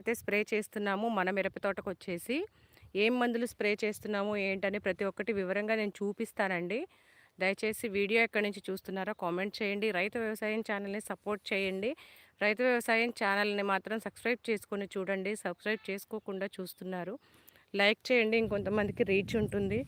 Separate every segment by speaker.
Speaker 1: అయితే స్ప్రే చేస్తున్నాము మన మిరప తోటకు వచ్చేసి ఏం మందులు స్ప్రే చేస్తున్నాము ఏంటని ప్రతి ఒక్కటి వివరంగా నేను చూపిస్తానండి. దయచేసి వీడియో ఎక్కడి నుంచి చూస్తున్నారో కామెంట్ చేయండి. రైతు వ్యవసాయం ఛానల్ని సపోర్ట్ చేయండి. రైతు వ్యవసాయం ఛానల్ని మాత్రం సబ్స్క్రైబ్ చేసుకొని చూడండి. సబ్స్క్రైబ్ చేసుకోకుండా చూస్తున్నారు. లైక్ చేయండి ఇంకొంతమందికి రీచ్ ఉంటుంది.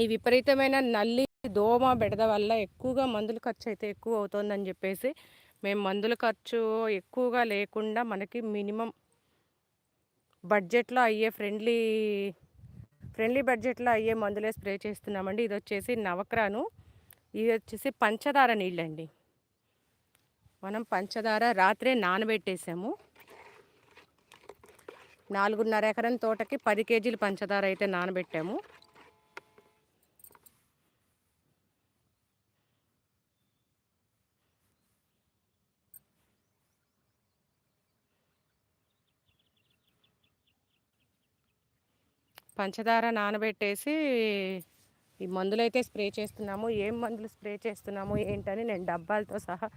Speaker 1: ఈ విపరీతమైన నల్లి దోమ బెడద వల్ల ఎక్కువగా మందులు ఖర్చు అయితే ఎక్కువ అవుతుందని చెప్పేసి మేము మందుల ఖర్చు ఎక్కువగా లేకుండా మనకి మినిమం బడ్జెట్లో అయ్యే ఫ్రెండ్లీ ఫ్రెండ్లీ బడ్జెట్లో అయ్యే మందులే స్ప్రే చేస్తున్నామండి. ఇది వచ్చేసి నవక్రాను. ఇది వచ్చేసి పంచదార నీళ్ళండి. మనం పంచదార రాత్రే నానబెట్టేసాము. నాలుగున్నర ఎకరం తోటకి పది కేజీలు పంచదార అయితే నానబెట్టాము. పంచదార నానబెట్టేసి ఈ మందులు అయితే స్ప్రే చేస్తున్నాము. ఏం మందులు స్ప్రే చేస్తున్నాము ఏంటని నేను డబ్బాలతో సహా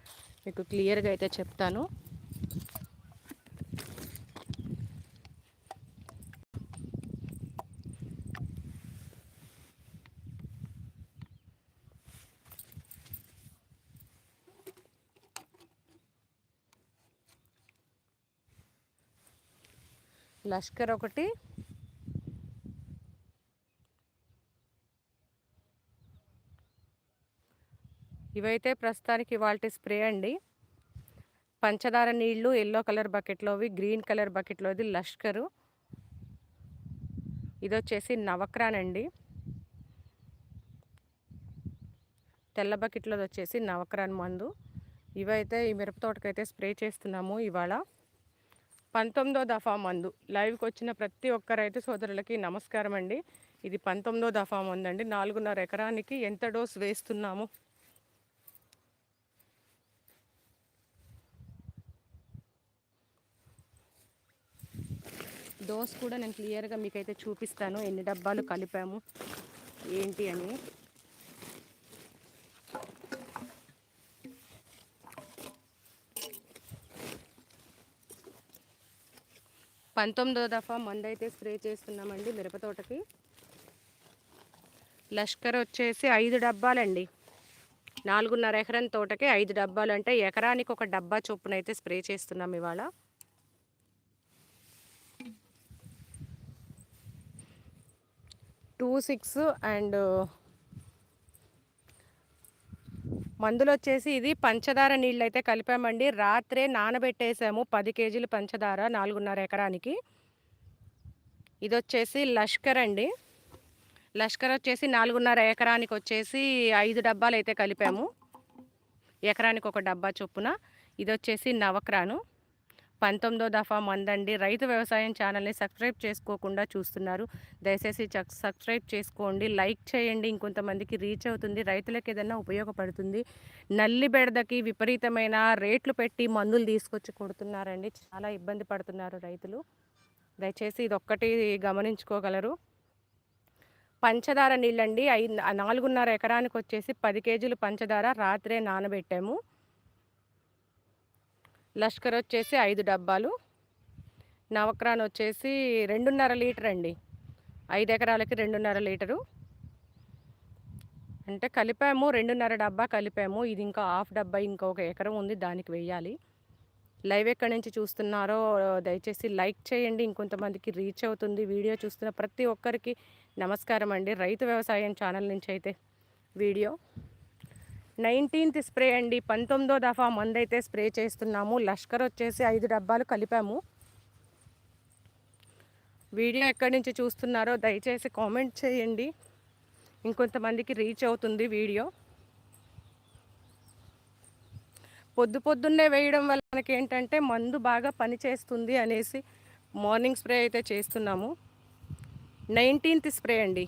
Speaker 1: మీకు క్లియర్గా అయితే చెప్తాను. లష్కర్ ఒకటి ఇవైతే ప్రస్తుతానికి వాటి స్ప్రే అండి. పంచదార నీళ్ళు ఎల్లో కలర్ బకెట్లోవి గ్రీన్ కలర్ బకెట్లోది లష్కరు. ఇది వచ్చేసి నవక్రాన్ అండి తెల్ల బకెట్లోది వచ్చేసి నవక్రాన్ మందు. ఇవైతే ఈ మిరప తోటకైతే స్ప్రే చేస్తున్నాము ఇవాళ. పంతొమ్మిదో దఫా మందు. లైవ్కి వచ్చిన ప్రతి ఒక్క రైతు సోదరులకి నమస్కారం అండి ఇది పంతొమ్మిదో దఫా మందు అండి నాలుగున్నర ఎకరానికి ఎంత డోస్ వేస్తున్నాము? డోస్ కూడా నేను క్లియర్గా మీకైతే చూపిస్తాను. ఎన్ని డబ్బాలు కలిపాము ఏంటి అని. పంతొమ్మిదో దఫా మందు అయితే స్ప్రే చేస్తున్నామండి మిరప తోటకి. లష్కర్ వచ్చేసి ఐదు డబ్బాలండి. నాలుగున్నర ఎకరం తోటకి ఐదు డబ్బాలు. అంటే ఎకరానికి ఒక డబ్బా చొప్పున అయితే స్ప్రే చేస్తున్నాం ఇవాళ. టూ సిక్స్ అండ్ మందులు వచ్చేసి ఇది పంచదార నీళ్ళు అయితే కలిపామండి. రాత్రే నానబెట్టేసాము పది కేజీలు పంచదార నాలుగున్నర ఎకరానికి. ఇది వచ్చేసి లష్కర్ అండి. లష్కర్ వచ్చేసి నాలుగున్నర ఎకరానికి వచ్చేసి ఐదు డబ్బాలు అయితే కలిపాము. ఎకరానికి ఒక డబ్బా చొప్పున. ఇది వచ్చేసి నవక్రాను. పంతొమ్మిదో దఫా మందండి. రైతు వ్యవసాయం ఛానల్ని సబ్స్క్రైబ్ చేసుకోకుండా చూస్తున్నారు. దయచేసి సబ్స్క్రైబ్ చేసుకోండి. లైక్ చేయండి. ఇంకొంతమందికి రీచ్ అవుతుంది. రైతులకు ఏదైనా ఉపయోగపడుతుంది. నల్లి బెడదకి విపరీతమైన రేట్లు పెట్టి మందులు తీసుకొచ్చి కొడుతున్నారండి. చాలా ఇబ్బంది పడుతున్నారు రైతులు. దయచేసి ఇది ఒక్కటి గమనించుకోగలరు. పంచదార నీళ్ళండి. ఐదు నాలుగున్నర ఎకరానికి వచ్చేసి పది కేజీలు పంచదార రాత్రే నానబెట్టాము. లష్కర్ వచ్చేసి ఐదు డబ్బాలు నవక్రాన్ వచ్చేసి రెండున్నర లీటర్ అండి. ఐదు ఎకరాలకి రెండున్నర లీటరు. అంటే కలిపాము రెండున్నర డబ్బా కలిపాము. ఇది ఇంకా హాఫ్ డబ్బా ఇంకా ఒక ఎకరం ఉంది దానికి వెయ్యాలి లైవ్ ఎక్కడి నుంచి చూస్తున్నారో దయచేసి లైక్ చేయండి. ఇంకొంతమందికి రీచ్ అవుతుంది. వీడియో చూస్తున్న ప్రతి ఒక్కరికి నమస్కారం అండి. రైతు వ్యవసాయం ఛానల్ నుంచి అయితే వీడియో నైన్టీన్త్ స్ప్రే అండి. పంతొమ్మిదో దఫా మందైతే స్ప్రే చేస్తున్నాము. లష్కర్ వచ్చేసి ఐదు డబ్బాలు కలిపాము. వీడియో ఎక్కడి నుంచి చూస్తున్నారో దయచేసి కామెంట్ చేయండి. ఇంకొంతమందికి రీచ్ అవుతుంది వీడియో. పొద్దు పొద్దున్నే వేయడం వల్ల మనకి ఏంటంటే మందు బాగా పనిచేస్తుంది అనేసి మార్నింగ్ స్ప్రే అయితే చేస్తున్నాము. నైన్టీన్త్ స్ప్రే అండి.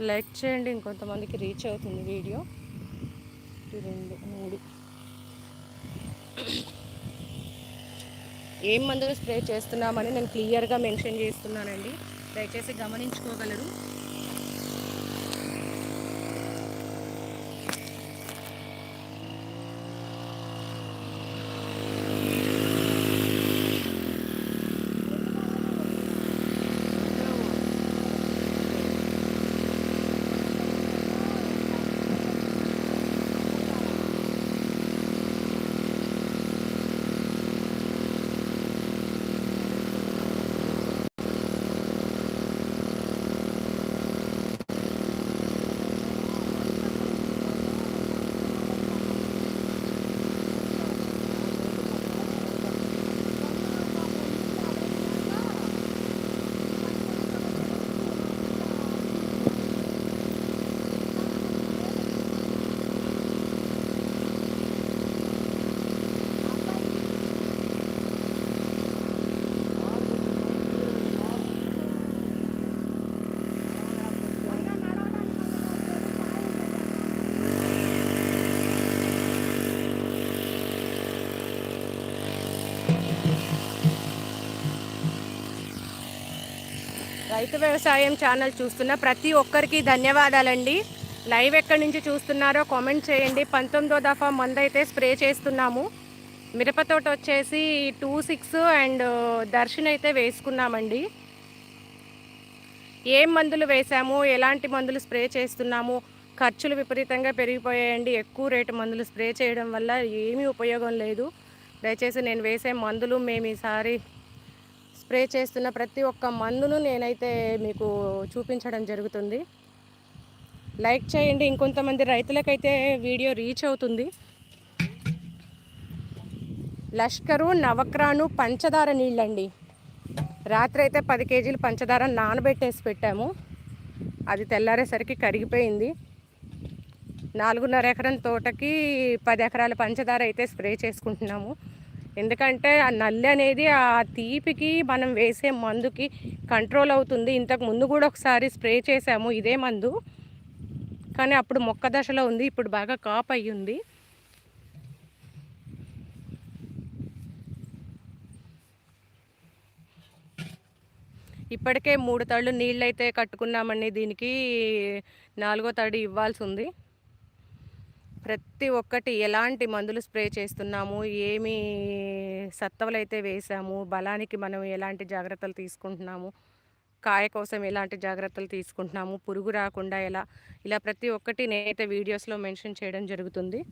Speaker 1: లైక్ చేయండి ఇంకొంతమందికి రీచ్ అవుతుంది వీడియో. రెండు మూడు. ఏం మందులు స్ప్రే చేస్తున్నామని నేను క్లియర్గా మెన్షన్ చేస్తున్నానండి. దయచేసి గమనించుకోగలరు. రైతు వ్యవసాయం ఛానల్ చూస్తున్న ప్రతి ఒక్కరికి ధన్యవాదాలండి. లైవ్ ఎక్కడి నుంచి చూస్తున్నారో కామెంట్ చేయండి. పంతొమ్మిదో దఫా మందైతే స్ప్రే చేస్తున్నాము. మిరపతోట వచ్చేసి టూ సిక్స్ అండ్ దర్శన్ అయితే వేసుకున్నామండి. ఏం మందులు వేసాము? ఎలాంటి మందులు స్ప్రే చేస్తున్నాము? ఖర్చులు విపరీతంగా పెరిగిపోయాయండి. ఎక్కువ రేటు మందులు స్ప్రే చేయడం వల్ల ఏమీ ఉపయోగం లేదు. దయచేసి నేను వేసే మందులు మేము ఈసారి స్ప్రే చేస్తున్న ప్రతి ఒక్క మందును నేనైతే మీకు చూపించడం జరుగుతుంది. లైక్ చేయండి. ఇంకొంతమంది రైతులకైతే వీడియో రీచ్ అవుతుంది. లష్కరు నవక్రాను పంచదార నీళ్ళండి. రాత్రి అయితే పది కేజీలు పంచదార నానబెట్టేసి పెట్టాము. అది తెల్లారేసరికి కరిగిపోయింది. నాలుగున్నర ఎకరం తోటకి పది ఎకరాల పంచదార అయితే స్ప్రే చేసుకుంటున్నాము. ఎందుకంటే ఆ నల్లి అనేది ఆ తీపికి మనం వేసే మందుకి కంట్రోల్ అవుతుంది. ఇంతకు ముందు కూడా ఒకసారి స్ప్రే చేసాము ఇదే మందు. కానీ అప్పుడు మొక్క దశలో ఉంది ఇప్పుడు బాగా కాప్ అయ్యింది. ఇప్పటికే మూడు తళ్ళు నీళ్ళు అయితే కట్టుకున్నామండి దీనికి నాలుగో తడి ఇవ్వాల్సి ఉంది. ప్రతి ఒక్కటి ఎలాంటి మందులు స్ప్రే చేస్తున్నాము? ఏమి సత్తవలు అయితే వేసాము? బలానికి మనం ఎలాంటి జాగ్రత్తలు తీసుకుంటున్నాము? కాయ కోసం ఎలాంటి జాగ్రత్తలు తీసుకుంటున్నాము? పురుగు రాకుండా ఎలా? ఇలా ప్రతి ఒక్కటి నేనైతే వీడియోస్లో మెన్షన్ చేయడం జరుగుతుంది.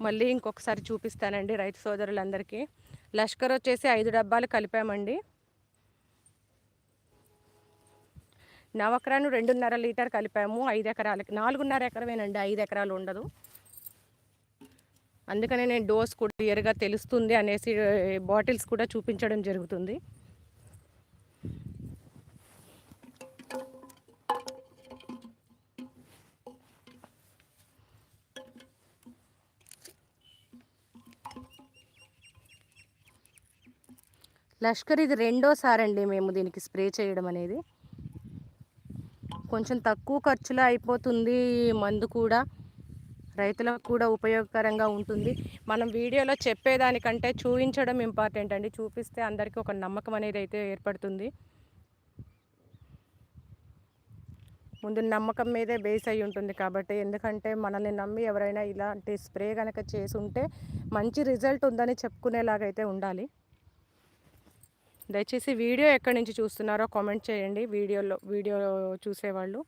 Speaker 1: మళ్ళీ ఇంకొకసారి చూపిస్తానండి రైతు సోదరులందరికీ. లష్కర్ వచ్చేసి ఐదు డబ్బాలు కలిపామండి. నవకరాను రెండున్నర లీటర్ కలిపాము ఐదు ఎకరాలకి నాలుగున్నర ఎకరమేనండి ఐదు ఎకరాలు ఉండదు. అందుకనే నేను డోస్ కూడా క్లియర్గా తెలుస్తుంది అనేసి బాటిల్స్ కూడా చూపించడం జరుగుతుంది. లష్కర్ ఇది రెండోసారండి మేము దీనికి స్ప్రే చేయడం అనేది. కొంచెం తక్కువ ఖర్చులో అయిపోతుంది మందు కూడా. రైతులకు కూడా ఉపయోగకరంగా ఉంటుంది. మనం వీడియోలో చెప్పేదానికంటే చూపించడం ఇంపార్టెంట్ అండి. చూపిస్తే అందరికీ ఒక నమ్మకం అనేది అయితే ఏర్పడుతుంది. ముందు నమ్మకం మీదే బేస్ అయి ఉంటుంది కాబట్టి ఎందుకంటే మనల్ని నమ్మి ఎవరైనా ఇలాంటి స్ప్రే కనుక చేసి ఉంటే మంచి రిజల్ట్ ఉందని చెప్పుకునేలాగైతే ఉండాలి. దయచేసి వీడియో ఎక్కడి నుంచి చూస్తున్నారో కామెంట్ చేయండి. వీడియోలో వీడియో చూసేవాళ్ళు.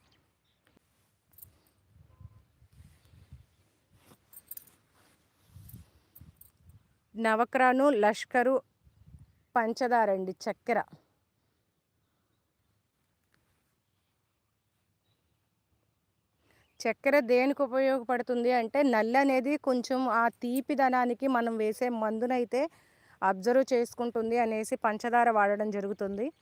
Speaker 1: నవక్రాను లష్కరు పంచదార అండి చక్కెర. చక్కెర దేనికి ఉపయోగపడుతుంది అంటే నల్లి అనేది కొంచెం ఆ తీపిదనానికి మనం వేసే మందునైతే అబ్జర్వ్ చేసుకుంటుంది అనేసి పంచదార వాడడం జరుగుతుంది.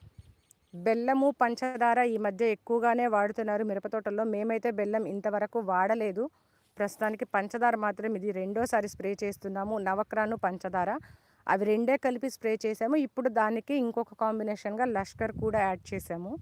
Speaker 1: బెల్లము పంచదార ఈ మధ్య ఎక్కువగానే వాడుతున్నారు మిరపతోటల్లో మేమైతే బెల్లం ఇంతవరకు వాడలేదు. ప్రస్తుతానికి పంచదార మాత్రం ఇది రెండోసారి స్ప్రే చేస్తున్నాము. నవక్రాను పంచదార. అవి రెండే కలిపి స్ప్రే చేసాము ఇప్పుడు దానికి ఇంకొక కాంబినేషన్గా లష్కర్ కూడా యాడ్ చేసాము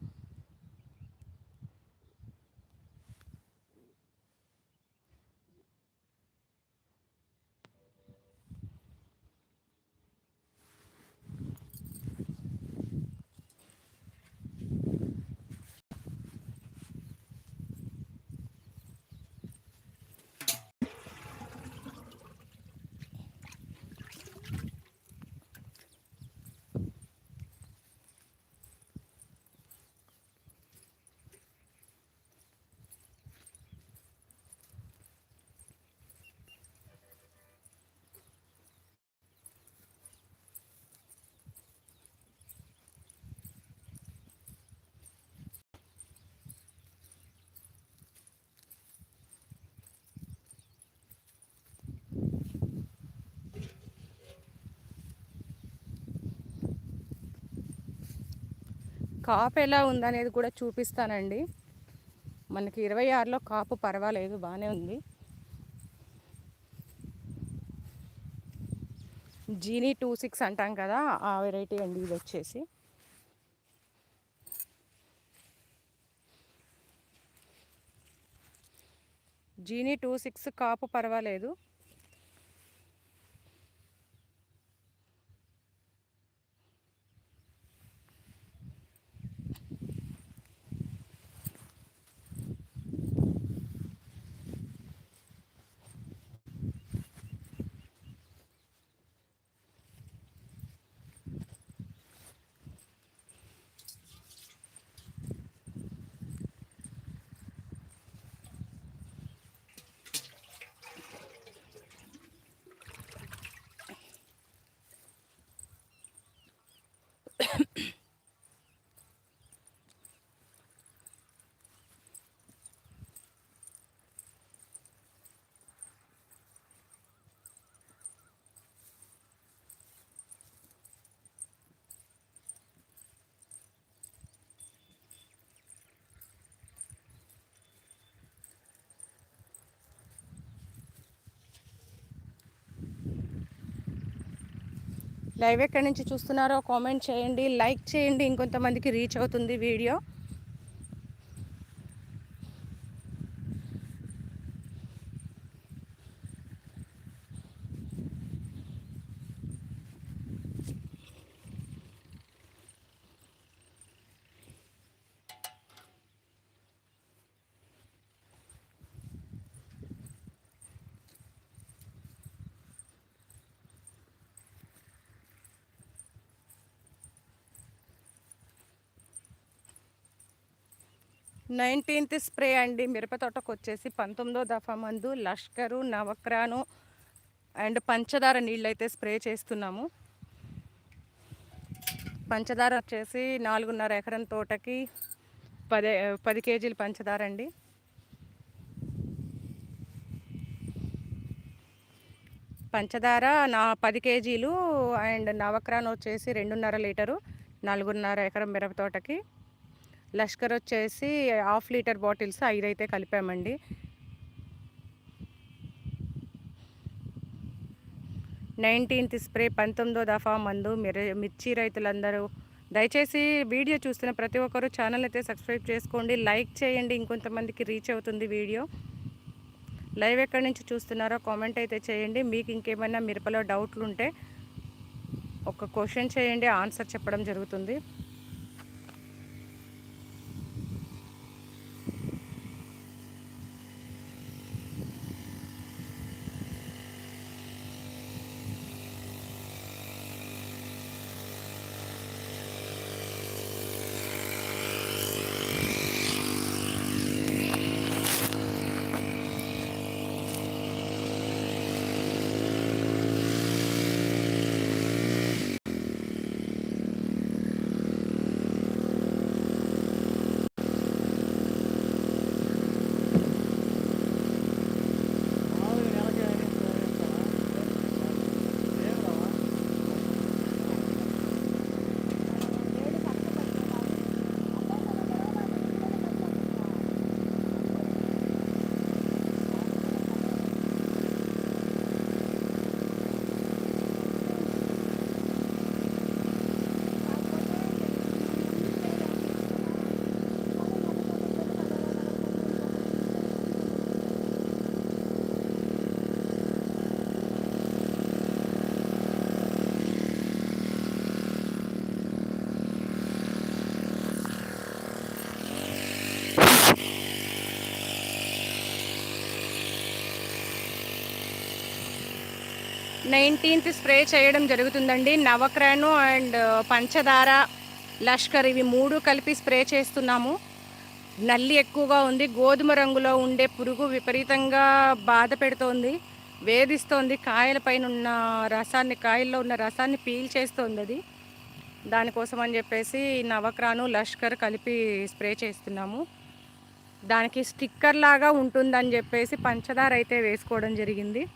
Speaker 1: కాపు ఎలా ఉందనేది కూడా చూపిస్తానండి. మనకి ఇరవై ఆరులో కాపు పర్వాలేదు బాగానే ఉంది. జీనీ టూ సిక్స్ అంటాం కదా ఆ వెరైటీ అండి ఇది వచ్చేసి. జీనీ టూ సిక్స్ కాపు పర్వాలేదు. లైవ్ ఎక్కడి నుంచి చూస్తున్నారో కామెంట్ చేయండి లైక్ చేయండి. ఇంకొంతమందికి రీచ్ అవుతుంది వీడియో. నైన్టీన్త్ స్ప్రే అండి. మిరప తోటకు వచ్చేసి పంతొమ్మిదో దఫా మందు లష్కరు నవక్రాను అండ్ పంచదార నీళ్ళు అయితే స్ప్రే చేస్తున్నాము. పంచదార వచ్చేసి నాలుగున్నర ఎకరం తోటకి పదే పది కేజీలు పంచదార అండి. పంచదార నా పది కేజీలు అండ్ నవక్రాన్ వచ్చేసి రెండున్నర లీటరు నాలుగున్నర ఎకరం మిరప తోటకి. లష్కర్ వచ్చేసి హాఫ్ లీటర్ బాటిల్స్ ఐదు అయితే కలిపామండి. నైన్టీన్త్ స్ప్రే పంతొమ్మిదో దఫా మందు మిర్చి రైతులందరూ. దయచేసి వీడియో చూస్తున్న ప్రతి ఒక్కరూ ఛానల్ అయితే సబ్స్క్రైబ్ చేసుకోండి. లైక్ చేయండి ఇంకొంతమందికి రీచ్ అవుతుంది వీడియో. లైవ్ ఎక్కడి నుంచి చూస్తున్నారో కామెంట్ అయితే చేయండి. మీకు ఇంకేమైనా మిరపలో డౌట్లు ఉంటే ఒక క్వశ్చన్ చేయండి ఆన్సర్ చెప్పడం జరుగుతుంది. నైన్టీన్త్ స్ప్రే చేయడం జరుగుతుందండి. నవక్రాను అండ్ పంచదార లష్కర్ ఇవి మూడు కలిపి స్ప్రే చేస్తున్నాము. నల్లి ఎక్కువగా ఉంది. గోధుమ రంగులో ఉండే పురుగు విపరీతంగా బాధ పెడుతోంది. వేధిస్తోంది. కాయలపైన ఉన్న రసాన్ని కాయల్లో ఉన్న రసాన్ని పీల్ చేస్తోంది అది. దానికోసం అని చెప్పేసి నవక్రాను లష్కర్ కలిపి స్ప్రే చేస్తున్నాము. దానికి స్టిక్కర్ లాగా ఉంటుందని చెప్పేసి పంచదార అయితే వేసుకోవడం జరిగింది.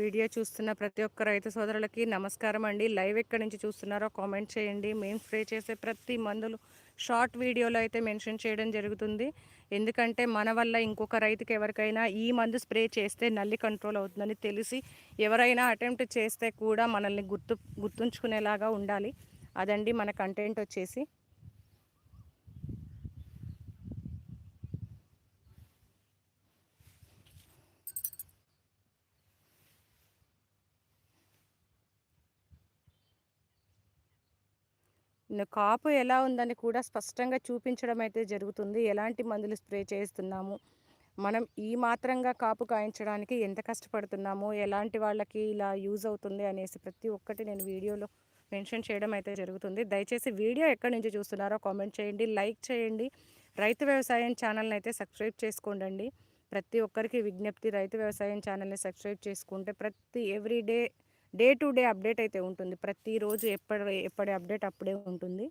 Speaker 1: వీడియో చూస్తున్న ప్రతి ఒక్క రైతు సోదరులకి నమస్కారం అండి. లైవ్ ఎక్కడి నుంచి చూస్తున్నారో కామెంట్ చేయండి. మేము స్ప్రే చేసే ప్రతి మందులు షార్ట్ వీడియోలో అయితే మెన్షన్ చేయడం జరుగుతుంది. ఎందుకంటే మన వల్ల ఇంకొక రైతుకి ఎవరికైనా ఈ మందు స్ప్రే చేస్తే నల్లి కంట్రోల్ అవుతుందని తెలిసి ఎవరైనా అటెంప్ట్ చేస్తే కూడా మనల్ని గుర్తు గుర్తుంచుకునేలాగా ఉండాలి. అదండి మన కంటెంట్ వచ్చేసి. కాపు ఎలా ఉందని కూడా స్పష్టంగా చూపించడం అయితే జరుగుతుంది. ఎలాంటి మందులు స్ప్రే చేస్తున్నాము? మనం ఈ మాత్రంగా కాపు కాయించడానికి ఎంత కష్టపడుతున్నాము? ఎలాంటి వాళ్ళకి ఇలా యూజ్ అవుతుంది అనేసి ప్రతి ఒక్కటి నేను వీడియోలో మెన్షన్ చేయడం అయితే జరుగుతుంది. దయచేసి వీడియో ఎక్కడి నుంచి చూస్తున్నారో కామెంట్ చేయండి. లైక్ చేయండి. రైతు వ్యవసాయం ఛానల్ని అయితే సబ్స్క్రైబ్ చేసుకోండి ప్రతి ఒక్కరికి విజ్ఞప్తి రైతు వ్యవసాయం ఛానల్ని సబ్స్క్రైబ్ చేసుకుంటే ప్రతి every day day to day update అయితే ఉంటుంది. ప్రతిరోజు ఎప్పటి ఎప్పటి అప్డేట్ అప్పుడే ఉంటుంది.